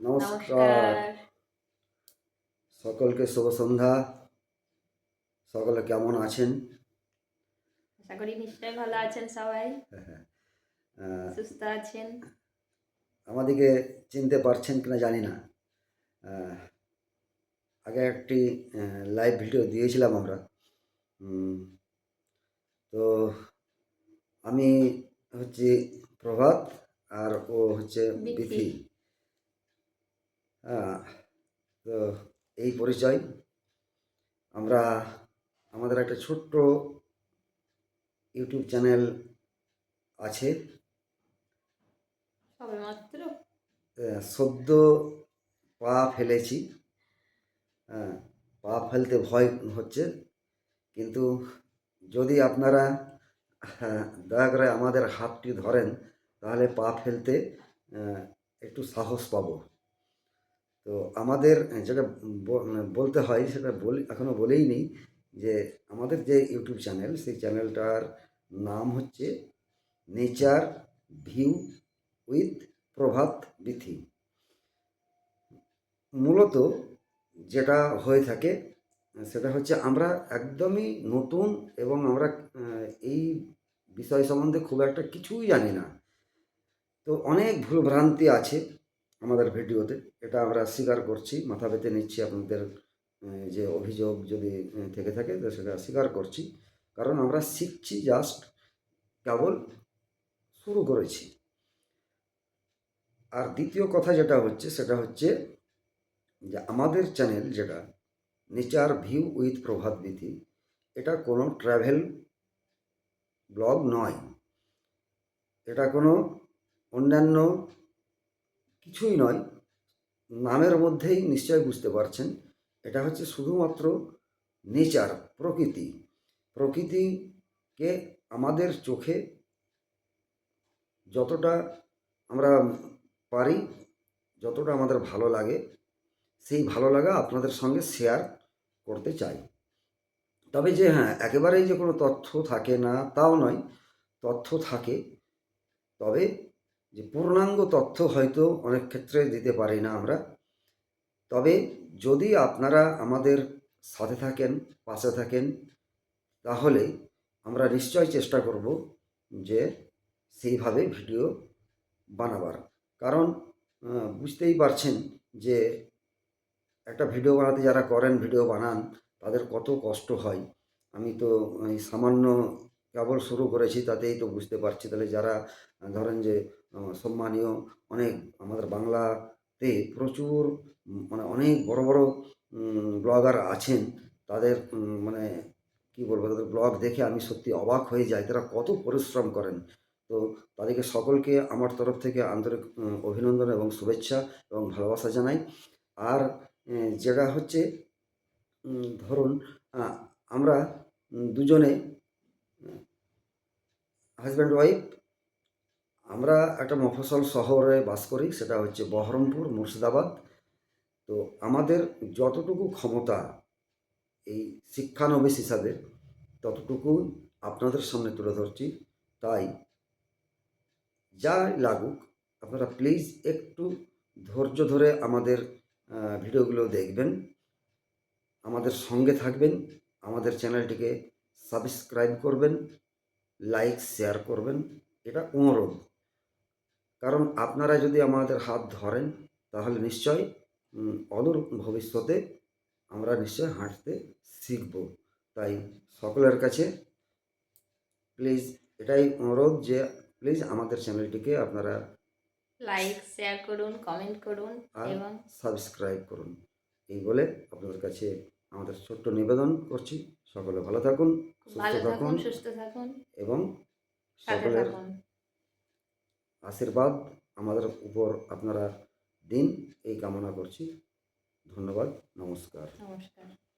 নমস্কার। সকলকে শুভ সন্ধ্যা। সকলে কেমন আছেন? আশা করি নিশ্চয়ই ভালো আছেন সবাই। সুস্থ আছেন? আমাদেরকে চিনতে পারছেন কিনা জানি না। আগে একটি লাইভ ভিডিও দিয়েছিলাম আমরা। তো আমি হচ্ছে প্রভাত আর ও হচ্ছে বিথি। হ্যাঁ তো এই পরিচয়। আমরা আমাদের একটা ছোট্ট ইউটিউব চ্যানেল আছে। সদ্য পা ফেলেছি। হ্যাঁ পা ফেলতে ভয় হচ্ছে। কিন্তু যদি আপনারা হ্যাঁ, দয়া করে আমাদের হাতটি ধরেন তাহলে পা ফেলতে একটু সাহস পাবো। তো আমাদের যেটা বলতে হয়, সেটা বলি এখনও বলেই নেই যে আমাদের যে ইউটিউব চ্যানেল, সেই চ্যানেলটার নাম হচ্ছে nature view with Prabhat Bithi. মূলত যেটা হয়ে থাকে, সেটা হচ্ছে আমরা একদমই নতুন এবং আমরা এই বিষয় সম্বন্ধে খুব একটা কিছুই জানি না। তো অনেক ভুলভ্রান্তি আছে আমাদের ভিডিওতে। এটা আমরা স্বীকার করছি, মাথা পেতে নিচ্ছি আপনাদের যে অভিযোগ যদি থেকে থাকে, তো সেটা স্বীকার করছি। কারণ আমরা শিখছি জাস্ট কেবল শুরু করেছি। আর দ্বিতীয় কথা যেটা হচ্ছে, সেটা হচ্ছে যে আমাদের চ্যানেল যেটা, নেচার ভিউ উইথ প্রভাত বিধি এটা কোনো ট্রাভেল ব্লগ নয়। এটা কোনো অন্যান্য কিছুই নয়। নামের মধ্যেই নিশ্চয় বুঝতে পারছেন। এটা হচ্ছে শুধুমাত্র নেচার, প্রকৃতি। প্রকৃতিকে আমাদের চোখে যতটা আমরা পারি, যতটা আমাদের ভালো লাগে, সেই ভালো লাগা আপনাদের সঙ্গে শেয়ার করতে চাই। তবে যে হ্যাঁ একেবারেই যে কোনো তথ্য থাকে না, তাও নয়। তথ্য থাকে, তবে যে পূর্ণাঙ্গ তথ্য হয়তো অনেক ক্ষেত্রে দিতে পারি না আমরা। তবে যদি আপনারা আমাদের সাথে থাকেন, পাশে থাকেন, তাহলে আমরা নিশ্চয় চেষ্টা করব যে সেইভাবে ভিডিও বানাবার। কারণ বুঝতেই পারছেন যে একটা ভিডিও বানাতে যারা করেন, ভিডিও বানান, তাদের কত কষ্ট হয়। আমি তো সামান্য কেবল শুরু করেছি, তাতেই তো বুঝতে পারছি। তাহলে যারা, ধরেন যে সম্মানীয় অনেক আমাদের বাংলাতে প্রচুর মানে অনেক বড় বড় ব্লগার আছেন। তাদের মানে কি বলব, তাদের ব্লগ দেখে আমি সত্যি অবাক হয়ে যাই। তারা কত পরিশ্রম করেন। তো তাদেরকে সকলকে আমার তরফ থেকে আন্তরিক অভিনন্দন এবং শুভেচ্ছা এবং ভালোবাসা জানাই। আর যেটা হচ্ছে ধরুন আমরা দুজনে হাজব্যান্ড ওয়াইফ আমরা একটা মফসল শহরে বাস করি, সেটা হচ্ছে বহরমপুর, মুর্শিদাবাদ। তো আমাদের যতটুকু ক্ষমতা এই শিক্ষানবিশ হিসাবে ততটুকু আপনাদের সামনে তুলে ধরছি। তাই যা লাগুক, আপনারা প্লিজ একটু ধৈর্য ধরে আমাদের ভিডিওগুলো দেখবেন, আমাদের সঙ্গে থাকবেন, আমাদের চ্যানেলটিকে সাবস্ক্রাইব করবেন, লাইক, শেয়ার করবেন, এটা অনুরোধ। কারণ আপনারা যদি আমাদের হাত ধরেন তাহলে নিশ্চয় অদূর ভবিষ্যতে আমরা নিশ্চয় হাঁটতে শিখব। তাই সকলের কাছে প্লিজ এটাই অনুরোধ যে প্লিজ আমাদের চ্যানেলটিকে আপনারা লাইক শেয়ার করুন কমেন্ট করুন আর এবং সাবস্ক্রাইব করুন। এই বলে আপনাদের কাছে আমাদের ছোট্ট নিবেদন করছি। সকলে ভালো থাকুন সুস্থ থাকুন সুস্থ থাকুন। এবং সকলের থাকুন। আশীর্বাদ আমাদের উপর আপনারা দিন। এই কামনা করছি। ধন্যবাদ। নমস্কার। নমস্কার।